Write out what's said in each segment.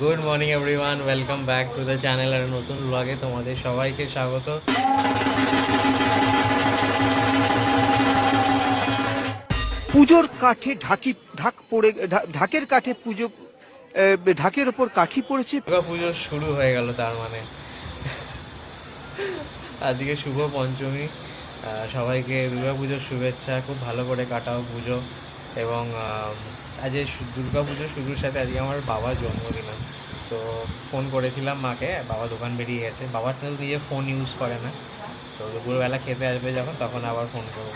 Good morning everyone welcome back to the channel আর নতুন ব্লগে তোমাদের সবাইকে স্বাগত। পুজোর কাঠে ঢাকি ঢাক পড়ে ঢাকের কাঠে পুজো ঢাকের ওপর কাঠি পড়েছে। দুর্গা পুজো শুরু হয়ে গেল তার মানে। আজকে শুভ পঞ্চমী। আহ, সবাইকে দুর্গা পুজোর শুভেচ্ছা। খুব ভালো করে কাটাও পুজো এবং আজ দুর্গা পুজো শুরুর সাথে আজকে আমার বাবার জন্মদিন তো ফোন করেছিলাম মাকে, বাবা দোকান বেরিয়ে গেছে। বাবা তো নিজে ফোন ইউজ করে না। তো দুপুরবেলা খেতে আসবে যখন, তখন আবার ফোন করব।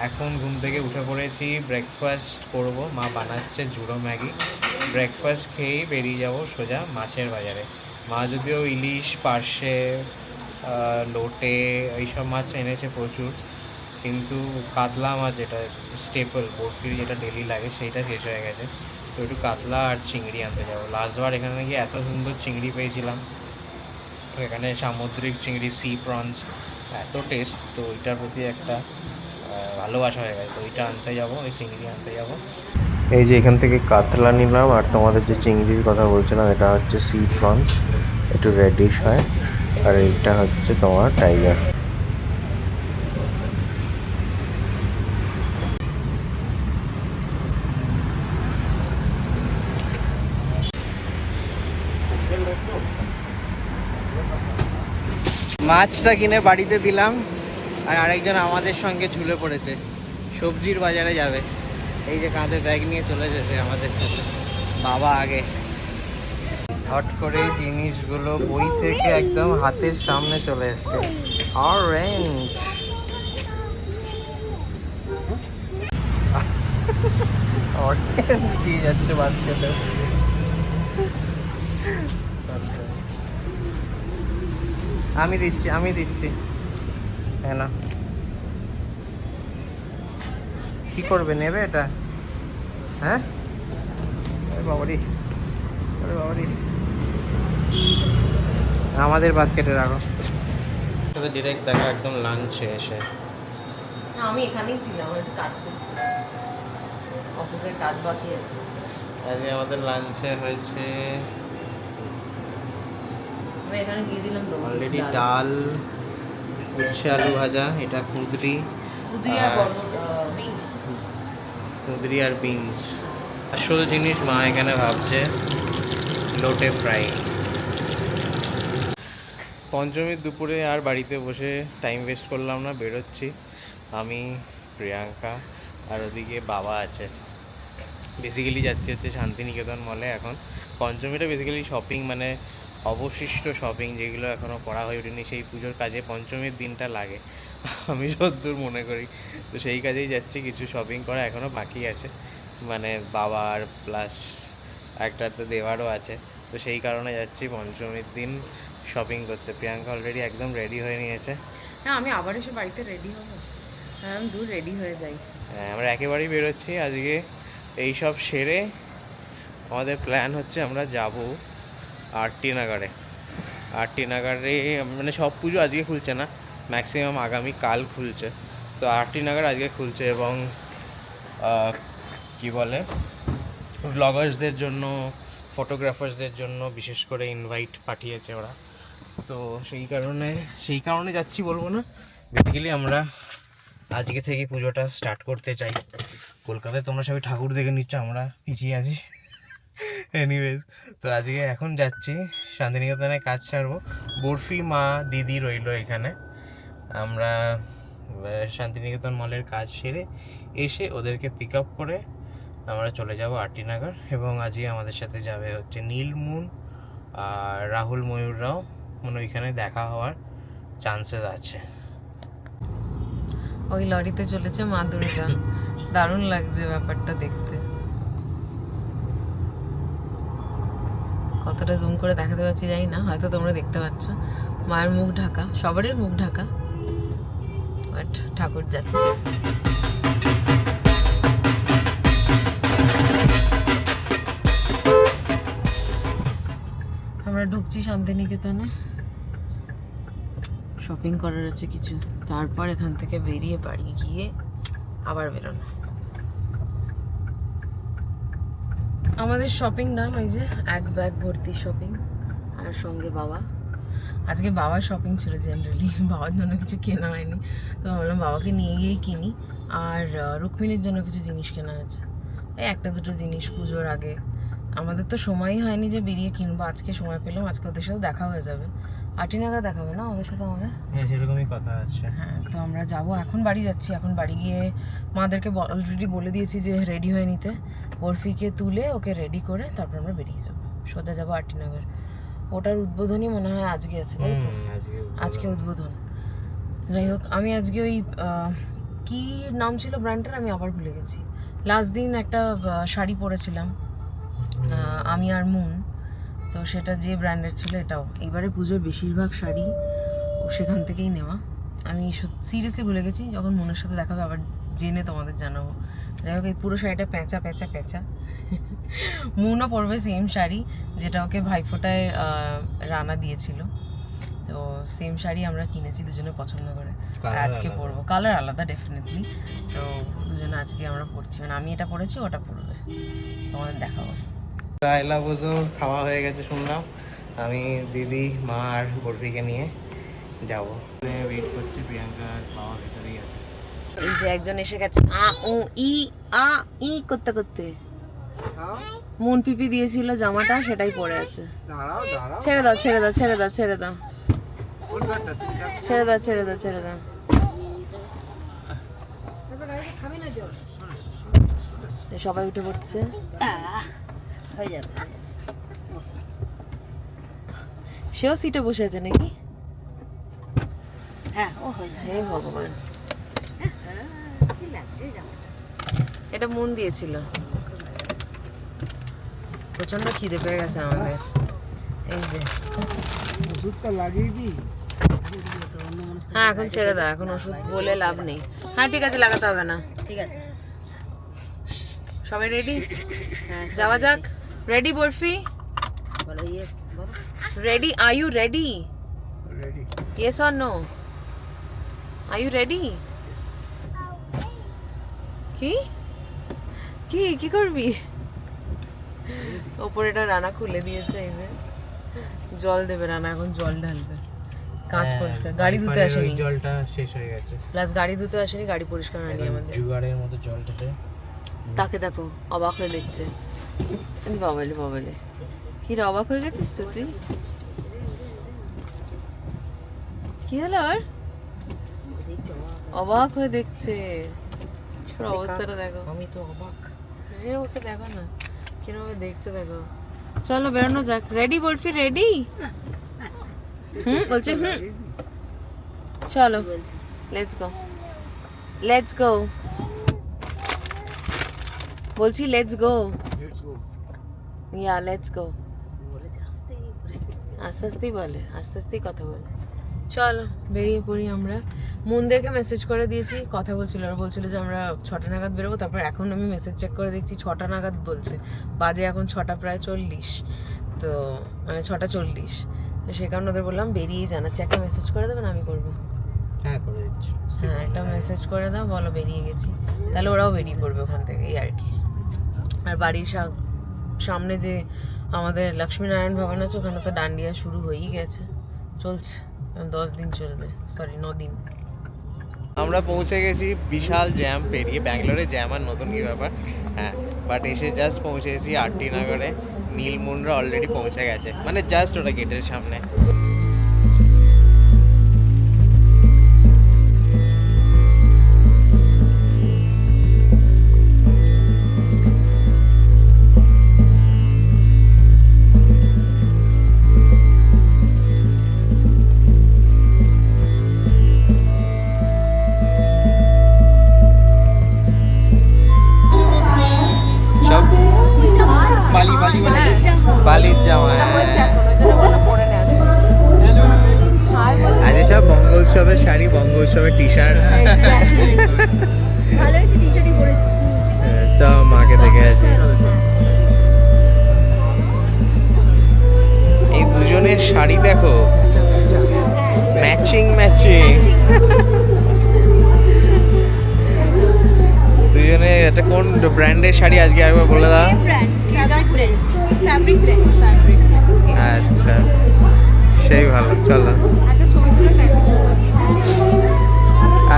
এখন ঘুম থেকে উঠে পড়েছি ব্রেকফাস্ট করব। মা বানাচ্ছে জুড়ো ম্যাগি। ব্রেকফাস্ট খেয়েই বেরিয়ে যাব সোজা মাছের বাজারে। মা যদিও ইলিশ, পার্শে লোটে, এইসব মাছ এনেছে প্রচুর। কিন্তু কাতলা আমার যেটা স্টেপল বরফির যেটা ডেলি লাগে সেইটা শেষ হয়ে গেছে। তো একটু কাতলা আর চিংড়ি আনতে যাব। লাস্টবার এখানে গিয়ে এত সুন্দর চিংড়ি পেয়েছিলাম। তো এখানে সামুদ্রিক চিংড়ি সি প্রনস এত টেস্ট তো ওইটার প্রতি একটা ভালোবাসা হয়ে গেছে। তো ওইটা আনতে যাব, ওই চিংড়ি আনতে যাব। এই যে এখান থেকে কাতলা নিলাম, আর তোমাদের যে চিংড়ির কথা বলছিলাম, এটা হচ্ছে সি প্রনস একটু রেডিশ হয়। আর এইটা হচ্ছে তোমার টাইগার মাছটা কিনে বাড়িতে দিলাম আর আরেকজন আমাদের সঙ্গে ঝুলে পড়েছে। সবজির বাজারে যাবে। এই যে কাঁধে ব্যাগ নিয়ে চলে যেতে আমাদের সাথে। বাবা আগে। হট করে জিনিসগুলো বই থেকে একদম হাতের সামনে চলে এসছে। অরেঞ্জ অরেঞ্জ দিয়ে যাচ্ছে বাস্কেটে আমি দিচ্ছি আমি দিচ্ছি। হ্যাঁ না। কি করবে নেবে এটা? হ্যাঁ? আরে বাবারি। বাবারি। আমাদের বাস্কেটে রাখো তবে ডিরেক্ট দেখা একদম লাঞ্চে এসে। আমি এখানেই ছিলাম একটু কাজ করছি। অফিসের কাজ বাকি আছে। আজকে আমাদের লাঞ্চে হয়েছে আমি এখানে দিয়ে দিলাম অলরেডি ডাল। উচ্ছে আলু ভাজা এটা কুঁদরি কুদরি আর আর- বিনস। কুঁদরি আর বিনস। আসল জিনিস মা এখানে ভাবছে লোটে ফ্রাই। পঞ্চমীর দুপুরে আর বাড়িতে বসে টাইম ওয়েস্ট করলাম না বেরোচ্ছি। আমি প্রিয়াঙ্কা আর ওদিকে বাবা আছে। বেসিক্যালি যাচ্ছি হচ্ছে শান্তিনিকেতন মলে এখন। পঞ্চমীটা বেসিক্যালি শপিং মানে অবশিষ্ট শপিং যেগুলো এখনও করা হয়ে ওঠেনি সেই পুজোর কাজে পঞ্চমীর দিনটা লাগে। আমি যতদূর মনে করি। তো সেই কাজেই যাচ্ছি কিছু শপিং করা এখনও বাকি আছে। মানে বাবার প্লাস একটা তো দেওয়ারও আছে। তো সেই কারণে যাচ্ছি পঞ্চমীর দিন শপিং করতে। প্রিয়াঙ্কা অলরেডি একদম রেডি হয়ে নিয়েছে। না আমি আবার এসে বাড়িতে রেডি হব। হ্যাঁ আমি দূর রেডি হয়ে যাই। হ্যাঁ, আমরা একেবারেই বেরোচ্ছি। আজকে এই সব সেরে আমাদের প্ল্যান হচ্ছে আমরা যাব আরটি নাগারে আরটি নাগারে মানে সব পুজো আজকে খুলছে না। ম্যাক্সিমাম আগামী কাল খুলছে। তো আরটি নাগার আজকে খুলছে এবং কি বলে ব্লগার্সদের জন্য ফটোগ্রাফার্সদের জন্য বিশেষ করে ইনভাইট পাঠিয়েছে ওরা। তো সেই কারণে সেই কারণে যাচ্ছি বলব না। বেসিক্যালি আমরা আজকে থেকে পুজোটা স্টার্ট করতে চাই। কলকাতায় তোমরা সবাই ঠাকুর দেখে নিচ্ছ, আমরা পিছিয়ে আছি। এনিওয়েজ তো আজকে এখন যাচ্ছি শান্তিনিকেতনে কাজ ছাড়বো বরফি মা দিদি রইল এখানে। আমরা শান্তিনিকেতন মলের কাজ সেরে এসে ওদেরকে পিক আপ করে আমরা চলে যাব আরটিনগর এবং আজকে আমাদের সাথে যাবে হচ্ছে নীলমুন আর রাহুল ময়ূররাও। মানে ওইখানে দেখা হওয়ার চান্সেস আছে। ওই লরিতে চলেছে মা দুর্গা। দারুণ লাগছে ব্যাপারটা দেখতে। কতটা জুম করে দেখাতে পারছি জানি না, হয়তো তোমরা দেখতে পাচ্ছ। মায়ের মুখ ঢাকা সবারই মুখ ঢাকা। বাট ঠাকুর যাচ্ছে। আমরা ঢুকছি শান্তিনিকেতনে। শপিং করার আছে কিছু। তারপর এখান থেকে বেরিয়ে বাড়ি গিয়ে আবার বেরোনো। আমাদের শপিং ডান ওই যে এক ব্যাগ ভর্তি শপিং আর সঙ্গে বাবা। আজকে বাবা শপিং ছিল জেনারেলি বাবার জন্য কিছু কেনা হয়নি। তো ভাবলাম বাবাকে নিয়ে গিয়েই কিনি। আর রুক্মিণীর জন্য কিছু জিনিস কেনা আছে এই একটা দুটো জিনিস পুজোর আগে। আমাদের তো সময়ই হয়নি যে বেরিয়ে কিনবো, আজকে সময় পেলাম, আজকে ওদের সাথে দেখা হয়ে যাবে। আটি নাগাদ দেখা হবে না ওদের সাথে আমাদের? হ্যাঁ সেরকমই কথা আছে। হ্যাঁ তো আমরা যাব এখন বাড়ি যাচ্ছি। এখন বাড়ি গিয়ে মাদেরকে অলরেডি বলে দিয়েছি যে রেডি হয়ে নিতে। বরফিকে তুলে ওকে রেডি করে তারপর আমরা বেরিয়ে যাব। সোজা যাব আটিনগর ওটার উদ্বোধনই মনে হয় আজকে আছে তাই তো? আজকে উদ্বোধন। যাই হোক আমি আজকে ওই কি নাম ছিল ব্র্যান্ডটার আমি আবার ভুলে গেছি। লাস্ট দিন একটা শাড়ি পরেছিলাম। আমি আর মুন। তো সেটা যে ব্র্যান্ডের ছিল এটাও। এবারে পুজোর বেশিরভাগ শাড়ি ও সেখান থেকেই নেওয়া। আমি সিরিয়াসলি ভুলে গেছি যখন মনের সাথে দেখাবে আবার জেনে তোমাদের জানাব। যাই হোক এই পুরো শাড়িটা প্যাঁচা প্যাঁচা প্যাঁচা। মুনও পরবে সেম শাড়ি যেটা ওকে ভাইফোঁটায় রানা দিয়েছিল। তো সেম শাড়ি আমরা কিনেছি দুজনে পছন্দ করে। আজকে পরবো। কালার আলাদা ডেফিনেটলি তো দুজনে আজকে আমরা পরছি। মানে আমি এটা পরেছি ওটা পরবে। তোমাদের দেখাবো। রায়লা পুজোর খাওয়া হয়ে গেছে শুনলাম। আমি দিদি মা আর বরফিকে নিয়ে যাব। ওয়েট করছি প্রিয়াঙ্কা আর বাবা ভেতরেই আছে। এই যে একজন এসে গেছে। আ ও ই আ ই করতে করতে। মন পিপি দিয়েছিল জামাটা সেটাই পরে আছে। দাঁড়াও দাঁড়াও। ছেড়ে দাও ছেড়ে দাও ছেড়ে দাও ছেড়ে দাও। ছেড়ে দাও ছেড়ে দাও ছেড়ে দাও। সবাই উঠে পড়ছে। হয়ে যাবে। সেও সিটে বসে আছে নাকি? হ্যাঁ ও হয়ে যাবে। হে ভগবান। এটা মন দিয়েছিল। প্রচণ্ড খিদে পেয়ে গেছে আমাদের। এই যে। ওষুধটা লাগিয়ে দিই। হ্যাঁ এখন ছেড়ে দাও এখন ওষুধ বলে লাভ নেই। হ্যাঁ ঠিক আছে লাগাতে হবে না। ঠিক আছে। সবাই রেডি হ্যাঁ যাওয়া যাক। রেডি বরফি বলো ইয়েস বলো ready are you ready ready yes or no are you ready কি? কি কি করবি? ওপরেটা রানা খুলে দিয়েছে এই যে। জল দেবে রানা এখন জল ঢালবে। কাঁচ হ্যাঁ, পরিষ্কার গাড়ি ধুতে আসেনি। জলটা শেষ হয়ে গেছে। প্লাস গাড়ি ধুতে আসেনি গাড়ি পরিষ্কার হয়নি আমাদের। জুগারের মতো জলটাতে। তাকে দেখো অবাক হয়ে দেখছে। বাবালে বাবালে কি অবাক হয়ে গেছিস তো তুই কি হলো আর অবাক হয়ে দেখছে। ওর অবস্থাটা দেখো। আমি তো অবাক। এ ওকে দেখো না। কীরকম দেখছে দেখো। চলো বেরোনো যাক। রেডি বরফি রেডি হুম বলছে হুম। চলো। লেটস গো লেটস গো বলছি let's go let's go yeah let's go আসতে আস্তে আস্তেই বলে আস্তে আস্তেই কথা বলে। চলো বেরিয়ে পড়ি আমরা। মন্দিরকে মেসেজ করে দিয়েছি কথা বলছিল। ওরা বলছিল যে আমরা ছটা নাগাদ বেরোবো তারপর এখন আমি মেসেজ চেক করে দেখছি ছটা নাগাদ বলছে। বাজে এখন ছটা প্রায় চল্লিশ। তো মানে ছটা চল্লিশ। তো সে কারণে ওদের বললাম বেরিয়েই জানাচ্ছি একটা মেসেজ করে দেবেন আমি করব? হ্যাঁ করে দিচ্ছি। হ্যাঁ একটা মেসেজ করে দাও বলো বেরিয়ে গেছি। তাহলে ওরাও বেরিয়ে পড়বে ওখান থেকে এই আর কি। আর বাড়ির সামনে যে আমাদের লক্ষ্মীনারায়ণ ভবন আছে, ওখানে তো ডান্ডিয়া শুরু হয়েই গেছে। চলছে। দশ দিন চলবে। সরি ন দিন। আমরা পৌঁছে গেছি বিশাল জ্যাম পেরিয়ে ব্যাঙ্গালোরে জ্যাম আর নতুন কি ব্যাপার? হ্যাঁ বাট এসে জাস্ট পৌঁছে গেছি আরটি নগরে। নীলমুনরা অলরেডি পৌঁছে গেছে। মানে জাস্ট ওটা গেটের সামনে।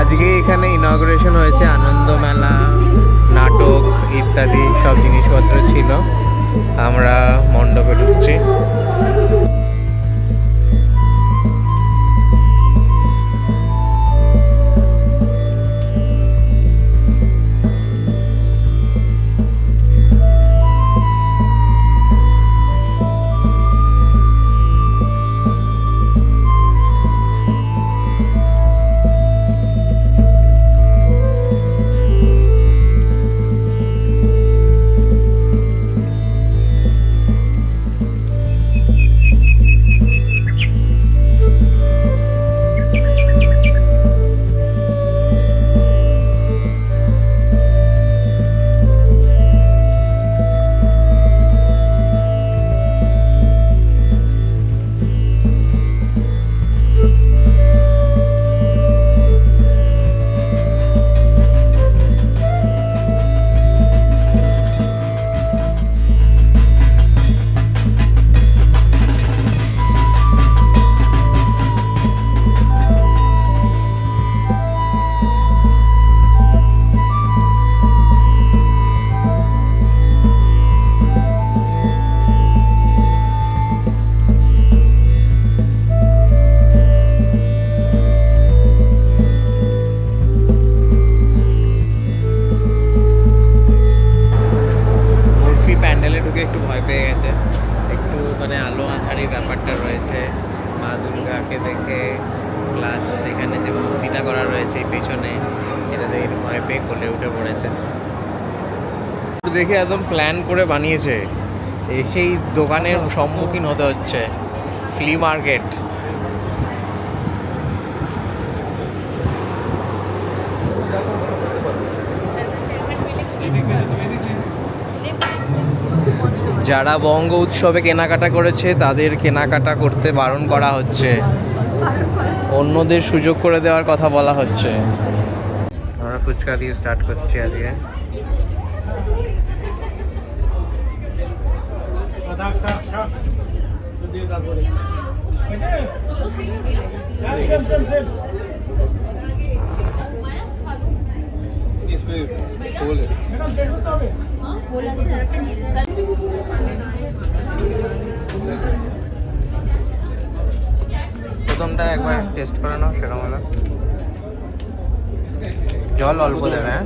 আজকে এখানে ইনগ্রেশন হয়েছে আনন্দ মেলা নাটক ইত্যাদি সব জিনিসপত্র ছিল। আমরা মণ্ডপে ঢুকছি। করা রয়েছে পেছনে। এটা দেখে ভয় পেয়ে কোলে উঠে পড়েছে। দেখে একদম প্ল্যান করে বানিয়েছে। সেই দোকানের সম্মুখীন হতে হচ্ছে। ফ্লি মার্কেট যারা বঙ্গ উৎসবে কেনাকাটা করেছে, তাদের কেনাকাটা করতে বারণ করা হচ্ছে। অন্যদের সুযোগ করে দেওয়ার কথা বলা হচ্ছে। আমরা ফুচকা দিয়ে স্টার্ট করছি আজকে। প্রথমটা একবার টেস্ট করে নাও সেরকম হলো। জল অল্প দেবে হ্যাঁ?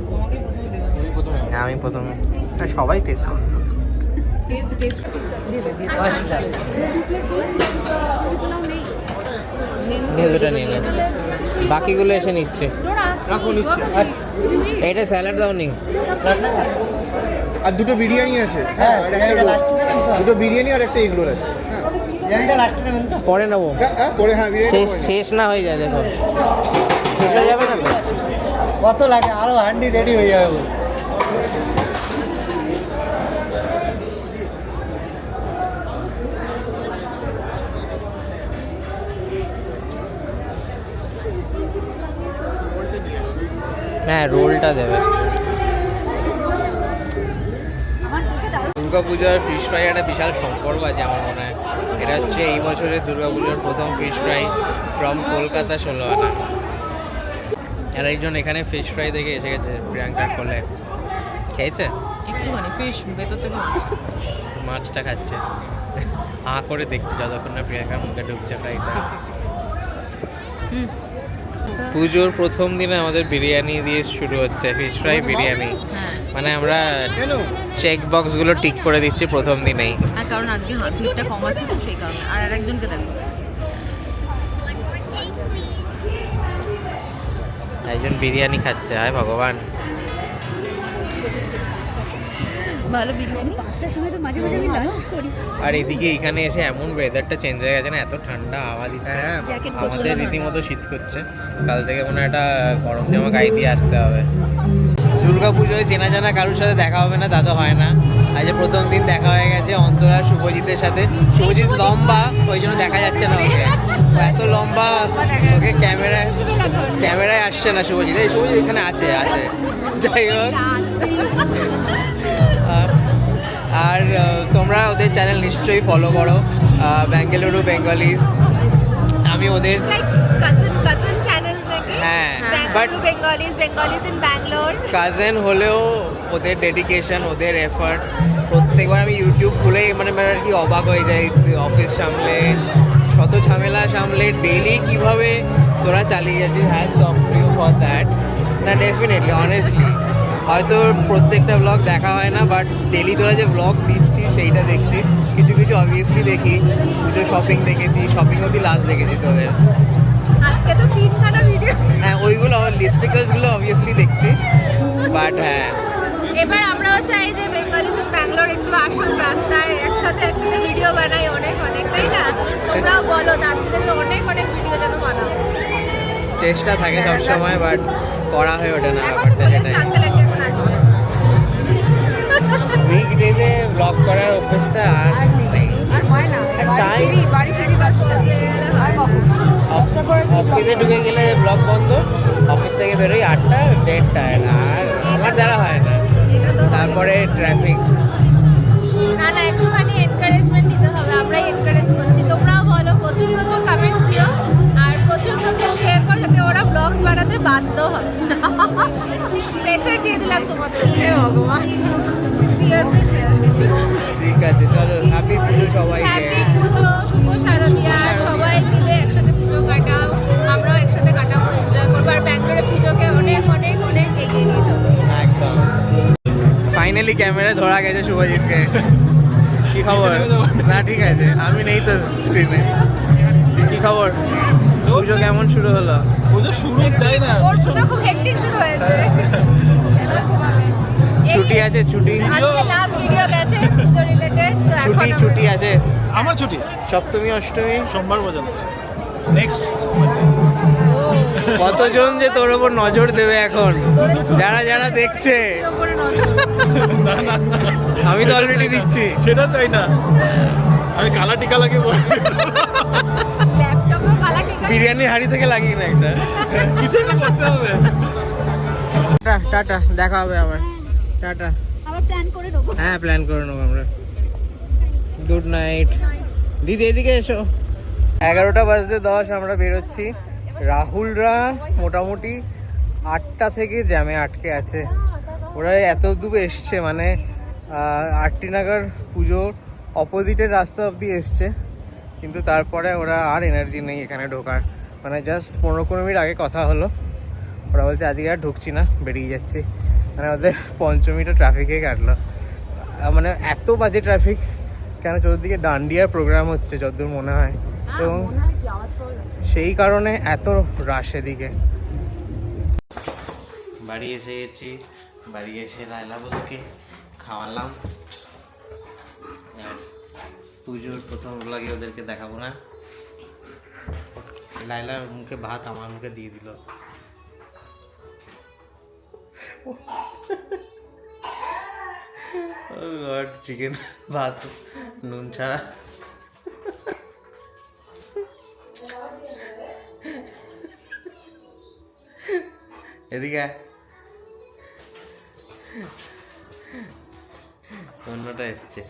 হ্যাঁ আমি প্রথমে। হ্যাঁ সবাই টেস্ট করবে নিয়ে নিয়ে নে। বাকিগুলো এসে নিচ্ছে। এটা স্যালাড দাও নি। আর দুটো বিরিয়ানি আছে। হ্যাঁ আর একটা roll। দুটো বিরিয়ানি আর একটা এগ রোল আছে। হ্যাঁ পরে নেব। হ্যাঁ, হ্যাঁ হ্যাঁ শেষ শেষ না হয়ে যায় দেখো। শেষ হয়ে যাবে না তো? কত লাগে? আরও হান্ডি রেডি হয়ে যাবে হ্যাঁ রোলটা দেবে। দুর্গা পূজার ফিশ ফ্রাই একটা বিশাল সম্পর্ক আছে আমার মনে হয়। এটা হচ্ছে এই বছরের দুর্গা পুজোর প্রথম ফিশ ফ্রাই ফ্রম কলকাতা ষোলো আনা। আর একজন এখানে ফিশ ফ্রাই দেখে এসে গেছে প্রিয়াঙ্কার কোলে। খেয়েছে? একটুখানি ফিশ ভেতর থেকে মাছটা খাচ্ছে। হাঁ করে দেখছে যতক্ষণ না প্রিয়াঙ্কার মুখে ঢুকছে ফ্রাইটা হুম। পুজোর প্রথম দিনে আমাদের বিরিয়ানি দিয়ে শুরু হচ্ছে ফিশ ফ্রাই বিরিয়ানি। মানে আমরা চেক বক্সগুলো টিক করে দিচ্ছি প্রথম দিনেই। কারণ আজকে হাত ভিড়টা কম আছে তো সেই কারণে। আর আরেকজনকে দেখো। একজন বিরিয়ানি খাচ্ছে হায় ভগবান। ভালো বিরিয়ানি। পাঁচটার সময় তো মাঝে মাঝে আমি লাঞ্চ করি। আর এদিকে এখানে এসে এমন ওয়েদারটা চেঞ্জ হয়ে গেছে না এত ঠান্ডা হাওয়া দিচ্ছে। হ্যাঁ আমাদের রীতিমতো শীত করছে। কাল থেকে মনে একটা গরম জামা গায়ে দিয়ে আসতে হবে। দুর্গা পুজোয় চেনা জানা কারোর সাথে দেখা হবে না তা তো হয় না। আজ প্রথম দিন দেখা হয়ে গেছে অন্তরা শুভজিতের সাথে। শুভজিৎ লম্বা ওই জন্য দেখা যাচ্ছে না ওকে। এত লম্বা ওকে ক্যামেরায় ক্যামেরায় আসছে না শুভজিৎ। এই শুভজিৎ এখানে আছে আছে। যাই হোক। আর তোমরা ওদের চ্যানেল নিশ্চয়ই ফলো করো ব্যাঙ্গালুরু বেঙ্গলিজ আমি ওদের হ্যাঁ। বাট কাজেন হলেও ওদের ডেডিকেশন ওদের এফার্ট প্রত্যেকবার আমি ইউটিউব খুলেই মানে আর কি অবাক হয়ে যাই অফিস সামলে শত ঝামেলা সামলে ডেইলি কীভাবে তোরা চালিয়ে যাচ্ছিস হ্যাঁ অফ ইউ ফর দ্যাট না ডেফিনেটলি অনেস্টলি হয়তো প্রত্যেকটা ব্লগ দেখা হয় না বাট ডেলি তোরা যে ব্লগ দিচ্ছিস সেইটা দেখছি কিছু কিছু অবভিয়াসলি দেখি। কিছু শপিং দেখেছি শপিং অবধি লাস্ট দেখেছি তোদের। আজকে তো তিনখানা ভিডিও হ্যাঁ ওইগুলো লিস্টিক্যালসগুলো অবভিয়াসলি দেখছি। বাট হ্যাঁ। এবার আমরাও চাই যে বেঙ্গলিজ ইন ব্যাঙ্গালোর একটু আসুক রাস্তায় একসাথে একসাথে ভিডিও বানাই অনেক অনেক তাই না? তোমরাও বলো তাদের অনেক অনেক ভিডিও যেন বানাও। চেষ্টা থাকে সবসময় বাট করা হয়ে ওঠে না ব্যাপারটা বলেছে উইকডেজে ব্লগ করার অভ্যেসটা আর নেই। আর হয় না। আর কখন? অফিসে ঢুকে গেলে ব্লগ বন্ধ। অফিস থেকে বেরোই আটটা দেড়টায় না আর আমার দ্বারা হয় না। তো তারপরে ট্রাফিক না না একটুখানি এনকারেজমেন্ট দিতে হবে। আমরাই এনকারেজ করছি। তোমরাও বলো প্রচুর প্রচুর কমেন্ট দিও। আর প্রচুর প্রচুর শেয়ার করো যাতে ওরা ব্লগস বানাতে বাধ্য হবে? প্রেশার দিয়ে দিলাম তোমাদের ভগবান। ঠিক আছে চলো হ্যাপি পুজো সবাইকে। হ্যাপি পুজো শুভ শারদিয়া সবাই মিলে একসাথে পুজো কাটাও আমরাও একসাথে কাটাবো এনজয় করব। আর ব্যাঙ্গালোরে পুজোকে অনেক অনেক অনেক এগিয়ে নিয়ে চলো। একদম। ফাইনালি ক্যামেরা ধরা গেছে শুভজিৎকে। কি খবর? না ঠিক আছে আমি নেই তো স্ক্রিনে কি খবর? পুজো কেমন শুরু হলো? ওর পুজো খুব হেক্টিক শুরু হয়েছে। এই ছুটি আছে ছুটি। আজকে লাস্ট ভিডিও গেছে পুজো রিলেটেড তো এখন ছুটি ছুটি আছে। আমার ছুটি? সপ্তমী অষ্টমী? সোমবার পর্যন্ত। নেক্সট কতজন যে তোর ওপর নজর দেবে এখন? যারা যারা দেখছে। আমি তো অলরেডি দিচ্ছি। সেটা চাই না। আমি কালা টিকা লাগে ল্যাপটপেও কালা টিকা বিরিয়ানির হাড়ি থেকে লাগিয়ে না একটা। কিছু করতে হবে। টাটা টাটা দেখা হবে আবার। টাটা। আবার প্ল্যান করে নেব। হ্যাঁ প্ল্যান করে নেব আমরা। গুড নাইট দিদি এদিকে এসো। এগারোটা বাজতে দশ আমরা বেরোচ্ছি। রাহুলরা মোটামুটি আটটা থেকে জ্যামে আটকে আছে। ওরা এত দূর এসছে মানে আটটি নাগার পুজোর অপোজিটের রাস্তা অবধি এসছে। কিন্তু তারপরে ওরা আর এনার্জি নেই এখানে ঢোকার। মানে জাস্ট পনেরো কুড়ি মিনিট আগে কথা হলো। ওরা বলছে আজকে আর ঢুকছি না বেরিয়ে যাচ্ছি। মানে ওদের পঞ্চমীটা ট্রাফিকে কাটলো। মানে এত বাজে ট্রাফিক কেন চতুর্দিকে ডান্ডিয়ার প্রোগ্রাম হচ্ছে যতদূর মনে হয়। এবং সেই কারণে এত রাশ এদিকে। বাড়ি এসে গেছি বাড়ি এসে লাইলা বসকে খাওয়ালাম পুজোর প্রথম লাগে ওদেরকে দেখাবো না। লাইলার মুখে ভাত আমার মুখে দিয়ে দিল। চিকেন ভাত, নুন ছাড়া। এদিকে অন্যটা এসছে।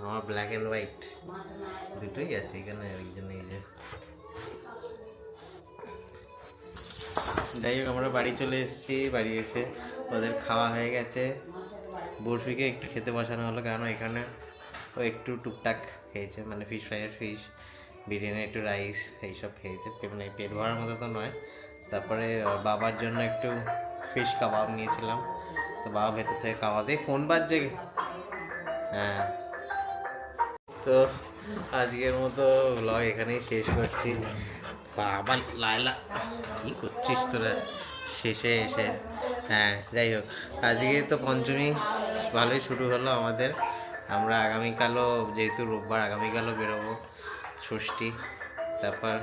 আমার ব্ল্যাক অ্যান্ড হোয়াইট দুটোই আছে এখানে একজন এই যে। যাই হোক, আমরা বাড়ি চলে এসেছি, বাড়ি এসে ওদের খাওয়া হয়ে গেছে। বরফিকে একটু খেতে বসানো হলো কেন এখানে ও একটু টুকটাক খেয়েছে মানে ফিশ ফ্রাইয়ের ফিশ বিরিয়ানি, একটু রাইস এইসব খেয়েছে। মানে পেট ভরার মতো তো নয়। তারপরে বাবার জন্য একটু ফিশ কাবাব নিয়েছিলাম। তো বাবা ভেতর থেকে কাবাব দিয়ে ফোন বাজছে। হ্যাঁ। তো আজকের মতো ব্লগ এখানেই শেষ করছি। বাবা লাইলা কি করছিস তোরা? শেষে এসে হ্যাঁ যাই হোক। আজকে তো পঞ্চমী, ভালোই শুরু হলো আমাদের। আমরা আগামীকালও, যেহেতু রোববার, আগামীকালও বেরোবো। ষষ্ঠী, তারপর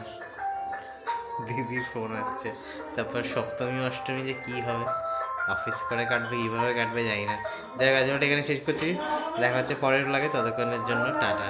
দিদির ফোন আসছে। তারপর সপ্তমী, অষ্টমী যে কি হবে? অফিস করে কাটবে, কীভাবে কাটবে জানি না। যাই আজ এখানে শেষ করছি। দেখা হচ্ছে পরের লাগে ততক্ষণের জন্য টাটা।